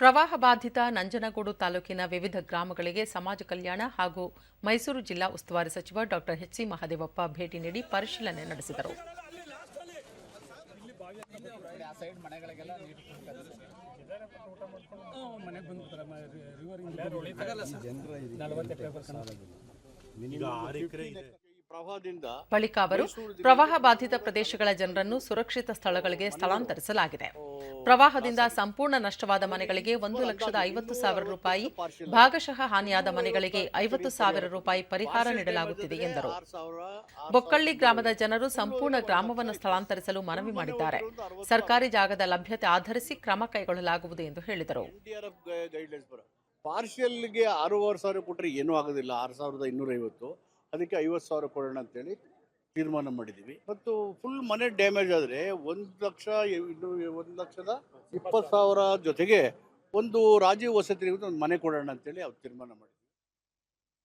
ಪ್ರವಾಹ ಬಾಧಿತ ನಂಜನಗೂಡು ತಾಲೂಕಿನ ವಿವಿಧ ಗ್ರಾಮಗಳಿಗೆ ಸಮಾಜ ಕಲ್ಯಾಣ ಹಾಗೂ ಮೈಸೂರು ಜಿಲ್ಲಾ ಉಸ್ತುವಾರಿ ಸಚಿವ ಡಾಕ್ಟರ್ ಎಚ್ಸಿ ಮಹದೇವಪ್ಪ ಭೇಟಿ ನೀಡಿ ಪರಿಶೀಲನೆ ನಡೆಸಿದರು. ಬಳಿಕ ಅವರು ಪ್ರವಾಹ ಬಾಧಿತ ಪ್ರದೇಶಗಳ ಜನರನ್ನು ಸುರಕ್ಷಿತ ಸ್ಥಳಗಳಿಗೆ ಸ್ಥಳಾಂತರಿಸಲಾಗಿದೆ. ಪ್ರವಾಹದಿಂದ ಸಂಪೂರ್ಣ ನಷ್ಟವಾದ ಮನೆಗಳಿಗೆ ಒಂದು ಲಕ್ಷದ ಐವತ್ತು ಸಾವಿರ ರೂಪಾಯಿ ಭಾಗಶಃ ಹಾನಿಯಾದ ಮನೆಗಳಿಗೆ ಐವತ್ತು ಸಾವಿರ ರೂಪಾಯಿ ಪರಿಹಾರ ನೀಡಲಾಗುತ್ತಿದೆ ಎಂದರು. ಬೊಕ್ಕಳ್ಳಿ ಗ್ರಾಮದ ಜನರು ಸಂಪೂರ್ಣ ಗ್ರಾಮವನ್ನು ಸ್ಥಳಾಂತರಿಸಲು ಮನವಿ ಮಾಡಿದ್ದಾರೆ. ಸರ್ಕಾರಿ ಜಾಗದ ಲಭ್ಯತೆ ಆಧರಿಸಿ ಕ್ರಮ ಕೈಗೊಳ್ಳಲಾಗುವುದು ಎಂದು ಹೇಳಿದರು. ಪಾರ್ಷಿಯಲ್ಗೆ ಆರೂವರೆ ಸಾವಿರ ಕೊಟ್ಟರೆ ಏನೂ ಆಗೋದಿಲ್ಲ. ಆರು ಸಾವಿರದ ಇನ್ನೂರೈವತ್ತು. ಅದಕ್ಕೆ ಐವತ್ತು ಸಾವಿರ ಕೊಡೋಣ ಅಂತೇಳಿ ತೀರ್ಮಾನ ಮಾಡಿದ್ದೀವಿ. ಮತ್ತು ಫುಲ್ ಮನೆ ಡ್ಯಾಮೇಜ್ ಆದರೆ ಒಂದು ಲಕ್ಷ ಇನ್ನು ಒಂದು ಲಕ್ಷದ ಇಪ್ಪತ್ತು ಸಾವಿರ ಜೊತೆಗೆ ಒಂದು ರಾಜೀವ್ ವಸತಿ ಒಂದು ಮನೆ ಕೊಡೋಣ ಅಂತೇಳಿ ಅವ್ರು ತೀರ್ಮಾನ ಮಾಡಿದ್ವಿ